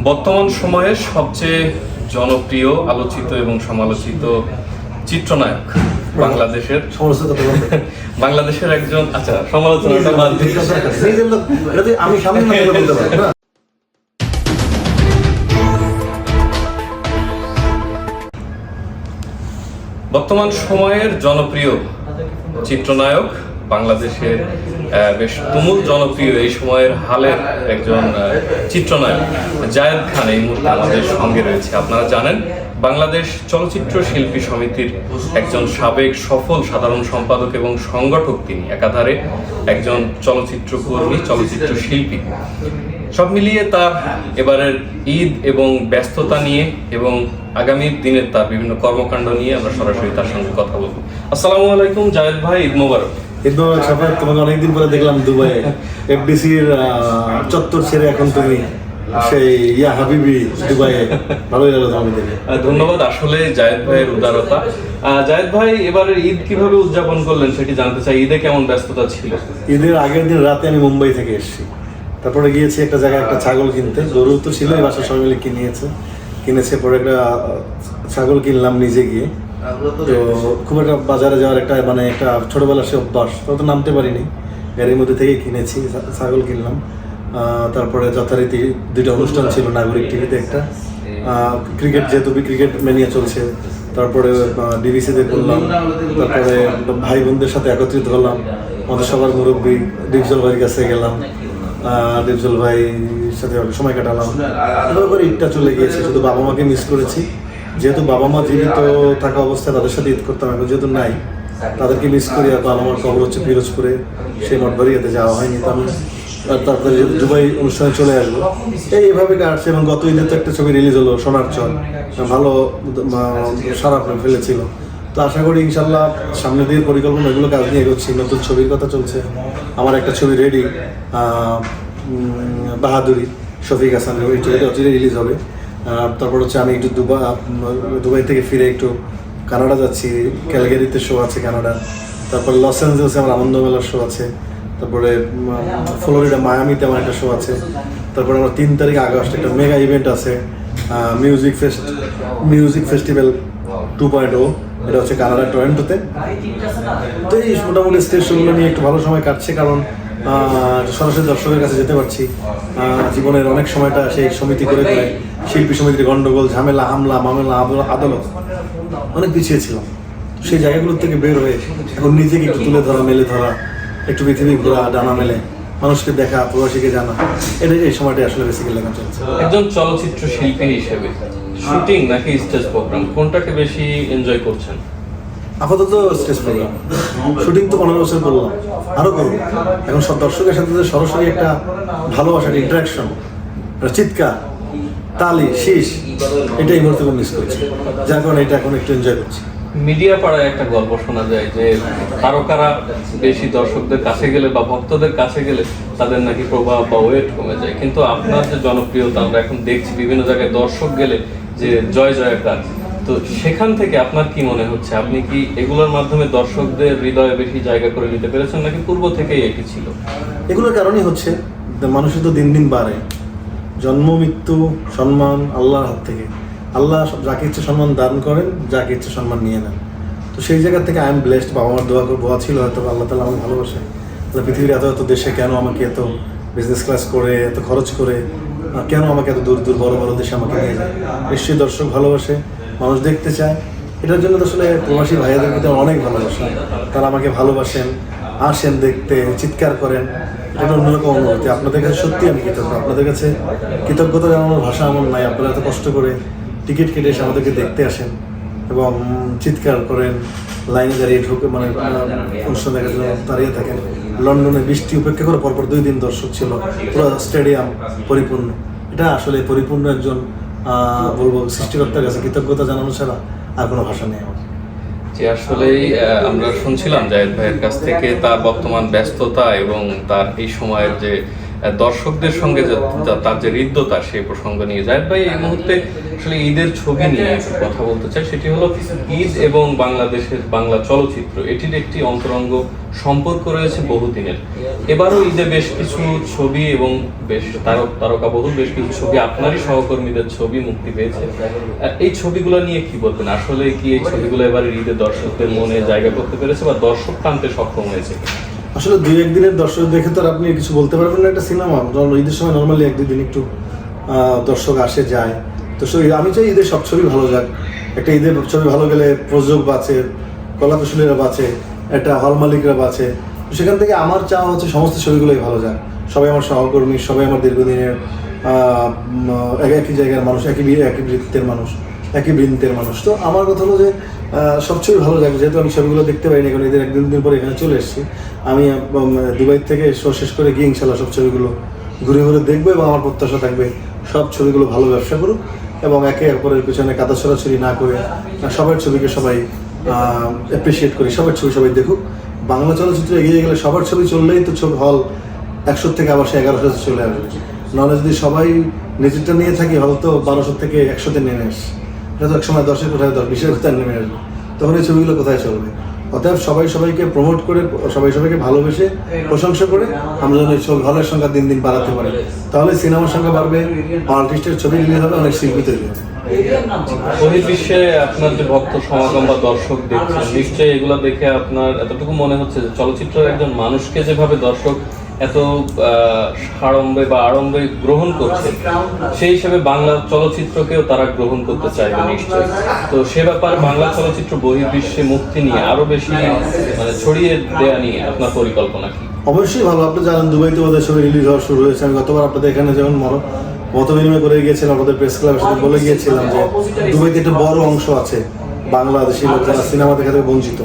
বর্তমান সময়ের সবচেয়ে জনপ্রিয় আলোচিত এবং সমালোচিত চিত্রনায়ক বাংলাদেশের বাংলাদেশের একজন আচ্ছা সমালোচনাটা বাদ আমি সামনে বলতে বর্তমান সময়ের জনপ্রিয় চিত্রনায়ক বাংলাদেশের বেশ তুমুল জনপ্রিয় এই সময়ের হালের একজন চিত্রনায়ক জায়েদ খান এই মুহূর্তে আমাদের সঙ্গে রয়েছে। আপনারা জানেন, বাংলাদেশ চলচ্চিত্র শিল্পী সমিতির একজন সাবেক সফল সাধারণ সম্পাদক এবং সংগঠক তিনি, একাধারে একজন চলচ্চিত্র কর্মী চলচ্চিত্র শিল্পী। সব মিলিয়ে তার এবারের ঈদ এবং ব্যস্ততা নিয়ে এবং আগামী দিনের তার বিভিন্ন কর্মকাণ্ড নিয়ে আমরা সরাসরি তার সঙ্গে কথা বলব। আসসালামু আলাইকুম জায়েদ ভাই, ঈদ মোবারক। কিন্তু সাফাত তোমাকে অনেকদিন পরে দেখলাম দুবাই এফডিসির চত্বর ছেড়ে এখন তুমি সেই ইয়া হাবিবি দুবাইয়ে। ভালোই লাগল দেখে। ধন্যবাদ। আসলে জায়েদ ভাইয়ের উদারতা। জায়েদ ভাই এবারের ঈদ কীভাবে উদযাপন করলেন সেটি জানতে চাই। ঈদে কেমন ব্যস্ততা ছিল? ঈদের আগের দিন রাতে আমি মুম্বাই থেকে এসেছি। তারপরে গিয়েছি একটা জায়গায় একটা ছাগল কিনতে। গরু তো ছিলই বাসার সবাই মিলে কিনিয়েছে কিনেছে পরে একটা ছাগল কিনলাম নিজে গিয়ে। তো খুব একটা বাজারে যাওয়ার একটা মানে একটা ছোটবেলার সে অভ্যাস, তো নামতে পারিনি। গাড়ির মধ্যে থেকে কিনেছি ছাগল কিনলাম। তারপরে যথারীতি দুইটা অনুষ্ঠান ছিল, নাগরিক টিভিতে একটা। ক্রিকেট যেহেতু ক্রিকেট মেনিয়া চলছে, তারপরে ডিবিসিতে করলাম। তারপরে ভাই বোনদের সাথে একত্রিত হলাম। আমাদের সবার মুরব্বী ডিপজল ভাইয়ের কাছে গেলাম। ডিপজল ভাই সাথে সময় কাটালাম। ঈদটা চলে গিয়েছে, শুধু বাবা মাকে মিস করেছি। যেহেতু বাবা মা জীবিত থাকা অবস্থায় তাদের সাথে ঈদ করতাম, এখন যেহেতু নাই, তাদেরকে মিস করি আর বাবা মার খবর হচ্ছে পিরোজপুরে, সেই মঠবাড়িয়াতে যাওয়া হয়নি, তো তারপরে দুবাই অনুষ্ঠানে চলে আসব। এই এইভাবে কাটছে এবং গত ঈদে তো একটা ছবি রিলিজ হলো, সোনার চর ভালো সারা ফেলেছিল। তো আশা করি ইনশাল্লাহ সামনে দিয়ে পরিকল্পনা এগুলো কাজ নিয়ে এগোচ্ছি, নতুন ছবির কথা চলছে। আমার একটা ছবি রেডি বাহাদুরি, শফিক হাসানের, ওই ছবিটা অচিরে রিলিজ হবে। তারপর হচ্ছে আমি একটু দুবাই দুবাই থেকে ফিরে একটু কানাডা যাচ্ছি, ক্যালগেরিতে শো আছে কানাডা তারপর লস অ্যাঞ্জেলসে আমার আনন্দ মেলার শো আছে। তারপরে ফ্লোরিডা, মায়ামিতে আমার একটা শো আছে। তারপরে আমার তিন তারিখ আগস্ট একটা মেগা ইভেন্ট আছে music fest music festival two point o এটা হচ্ছে কানাডা টরেন্টোতে। তো এই মোটামুটি স্টেজ শোগুলো নিয়ে একটু ভালো সময় কাটছে, কারণ সরাসরি দর্শকের কাছে যেতে পারছি। জীবনের অনেক সময়টা সেই সমিতি করে করে শিল্পী সমিতির গন্ডগোল, ঝামেলা, হামলা, মামলা আদালত- অনেক পিছিয়ে ছিলাম সেই জায়গাগুলোর থেকে বের হয়ে এখন নিজেকে একটু তুলে ধরা, মেলে ধরা, একটু পৃথিবী ঘোরা, ডানা মেলে, মানুষকে দেখা, প্রবাসীকে জানা এটা এই সময়টা আসলে বেসিক্যালি লেখা চলছে। একজন চলচ্চিত্র শিল্পী হিসেবে, শুটিং নাকি স্টেজ প্রোগ্রাম কোনটাকে বেশি এনজয় করছেন? আপাতত স্টেজ প্রোগ্রাম শুটিং তো পনেরো বছর করলাম। আরও করব। এখন সব দর্শকের সাথে সরাসরি একটা ভালোবাসার ইন্টারাকশন চিৎকার, তালি, শীষ এটা এই মিস করছি। যার কারণে এটা এখন একটু এনজয় করছি। মিডিয়া পাড়ায় একটা গল্প শোনা যায় যে, তারকারা বেশি দর্শকদের কাছে গেলে বা ভক্তদের কাছে গেলে তাদের নাকি প্রভাব বা ওয়েট কমে যায়। কিন্তু আপনার যে জনপ্রিয়তা, আমরা এখন দেখছি বিভিন্ন জায়গায় দর্শক গেলে যে জয় জয়কার তো সেখান থেকে আপনার কি মনে হচ্ছে? আপনি কি এগুলোর মাধ্যমে দর্শকদের হৃদয়ে বেশি জায়গা করে নিতে পেরেছেন নাকি পূর্ব থেকেই এটি ছিল? এগুলোর কারণই হচ্ছে মানুষের তো দিন দিন বাড়ে। জন্ম, মৃত্যু, সম্মান, আল্লাহর হাত থেকে। আল্লাহ যাকে ইচ্ছে সম্মান দান করেন, যাকে ইচ্ছে সম্মান নিয়ে নেন। তো সেই জায়গা থেকে আই এম ব্লেসড বাবা মার দোয়া দোয়া ছিল হয়তো, আল্লাহ তালা আমাকে ভালোবাসে। তাহলে পৃথিবীর এত এত দেশে কেন আমাকে এত বিজনেস ক্লাস করে, এত খরচ করে কেন আমাকে এত দূর দূর, বড় বড় দেশে আমাকে নিয়ে যায়? নিশ্চয়ই দর্শক ভালোবাসে। মানুষ দেখতে চায়। এটার জন্য আসলে প্রবাসী ভাইয়াদের প্রতি অনেক ভালোবাসা। তারা আমাকে ভালোবাসেন, আসেন দেখতে, চিৎকার করেন। এটা অন্যরকম অনুভূতি। আপনাদের কাছে সত্যি আমি কৃতজ্ঞ। আপনাদের কাছে কৃতজ্ঞতা জানানোর ভাষা আমার নাই। আপনারা এত কষ্ট করে টিকিট কেটে এসে আমাদেরকে দেখতে আসেন এবং চিৎকার করেন, লাইনে দাঁড়িয়ে ঢুকে মানে অনুষ্ঠান দেখার জন্য দাঁড়িয়ে থাকেন। লন্ডনে বৃষ্টি উপেক্ষা করে পরপর দুই দিন দর্শক ছিল। পুরো স্টেডিয়াম পরিপূর্ণ। এটা আসলে পরিপূর্ণ একজন বলব, সৃষ্টিকর্তার কাছে কৃতজ্ঞতা জানানো ছাড়া আর কোনো ভাষা নেই আমার। যে আসলেই আমরা শুনছিলাম জায়েদ ভাইয়ের কাছ থেকে তার বর্তমান ব্যস্ততা এবং তার এই সময়ের যে দর্শকদের সঙ্গে তার যে হৃদ্যতা সেই প্রসঙ্গ নিয়ে যায়। ভাই, এই মুহূর্তে আসলে ঈদের ছবি নিয়ে কথা বলতে চাই। সেটি হলো ঈদ এবং বাংলাদেশের বাংলা চলচ্চিত্র। এটির একটি অন্তরঙ্গ সম্পর্ক রয়েছে বহুদিনের। এবারও ঈদে বেশ কিছু ছবি এবং বেশ তারক তারকা বহুল বেশ কিছু ছবি আপনারই সহকর্মীদের ছবি মুক্তি পেয়েছে। এই ছবিগুলো নিয়ে কি বলবেন? আসলে কি এই ছবিগুলো এবার ঈদে দর্শকদের মনে জায়গা করতে পেরেছে বা দর্শক টানতে সক্ষম হয়েছে? আসলে দুই একদিনের দর্শক দেখে তো আর আপনি কিছু বলতে পারবেন না একটা সিনেমা। ঈদের সময় নর্মালি এক দিন একটু দর্শক আসে, যায়। তো আমি চাই ঈদের সব ছবি ভালো যাক। একটা ঈদের ছবি ভালো গেলে প্রযোজক বাঁচে কলা কুশলীরা বাঁচে একটা হল মালিকরা বাঁচে সেখান থেকে আমার চাওয়া হচ্ছে সমস্ত ছবিগুলোই ভালো যাক। সবাই আমার সহকর্মী, সবাই আমার দীর্ঘদিনের এক- একই জায়গার মানুষ, একই একই বৃত্তের মানুষ। একই বৃন্তের মানুষ। তো আমার কথা হলো যে আহ, সব ছবি ভালো লাগে যেহেতু আমি ছবিগুলো দেখতে পাইনি এখন এদের একদিন দিন পরে এখানে চলে এসেছি। আমি দুবাই থেকে শো শেষ করে গিয়ে ইনশাল্লাহ সব ছবিগুলো ঘুরে ঘুরে দেখব এবং আমার প্রত্যাশা থাকবে সব ছবিগুলো ভালো ব্যবসা করুক এবং একে অপরের পিছনে কাদা ছড়াছড়ি না করে সবার ছবিকে সবাই অ্যাপ্রিসিয়েট করি সবার ছবি সবাই দেখুক। বাংলা চলচ্চিত্র এগিয়ে গেলে সবার ছবি চললেই তো ছবি হল একশো থেকে আবার সে এগারোশো চলে আসবে। নাহলে যদি সবাই নিজেরটা নিয়ে থাকি হল তো বারোশো থেকে একশোতে নেমে আসে। তো এক সময় দশের কোথায় দশ, বিশের কোথায় নেমে আসবে? তখন এই ছবিগুলো কোথায় চলবে? অতএব সবাই সবাইকে প্রমোট করে, সবাই সবাইকে ভালোবেসে, প্রশংসা করে, আমরা যেন এই ছবি, হলের সংখ্যা দিন দিন বাড়াতে পারি। তাহলে সিনেমার সংখ্যা বাড়বে আর্টিস্টের ছবি রিলিজ হবে, অনেক শিল্পী তৈরি হবে। বহির্বিশ্বে আপনার যে ভক্ত সমাগম বা দর্শক দেখছেন, নিশ্চয়ই এগুলো দেখে আপনার এতটুকু মনে হচ্ছে যে চলচ্চিত্রের একজন মানুষকে যেভাবে দর্শক এত সাড়ম্বে বা আড়ম্বে গ্রহণ করছে, সেই হিসেবে বাংলা চলচ্চিত্রকেও তারা গ্রহণ করতে চাইবে নিশ্চয়ই। তো সে ব্যাপারে বাংলা চলচ্চিত্র বহির্বিশ্বে মুক্তি নিয়ে আরও বেশি মানে ছড়িয়ে দেয়া নিয়ে আপনার পরিকল্পনা কি? অবশ্যই ভালো, আপনি জানেন দুবাইতে ওদের ছবি রিলিজ হওয়া শুরু হয়েছে। আমি গতবার আপনাদের এখানে যেমন মর মত বিনিময় করে গিয়েছিলাম আমাদের প্রেস ক্লাবের সাথে বলে গিয়েছিলাম যে দুবাইতে একটা বড় অংশ আছে, বাংলাদেশি লোক সিনেমা দেখা থেকে বঞ্চিত।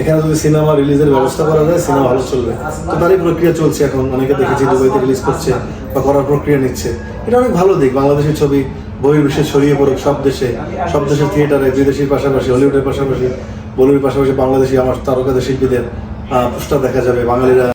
এখানে যদি সিনেমা রিলিজের ব্যবস্থা করা যায়, সিনেমা ভালো চলবে। তো তারই প্রক্রিয়া চলছে এখন। অনেকে দেখেছি দুবাইতে রিলিজ করছে বা করার প্রক্রিয়া নিচ্ছে। এটা অনেক ভালো দিক। বাংলাদেশের ছবি বহির্বিশ্বে ছড়িয়ে পড়ুক সব দেশে। সব দেশের থিয়েটারে বিদেশির পাশাপাশি, হলিউডের পাশাপাশি, বলিউডের পাশাপাশি বাংলাদেশি আমার তারকাদের শিল্পীদের পোস্টার দেখা যাবে। বাঙালিরা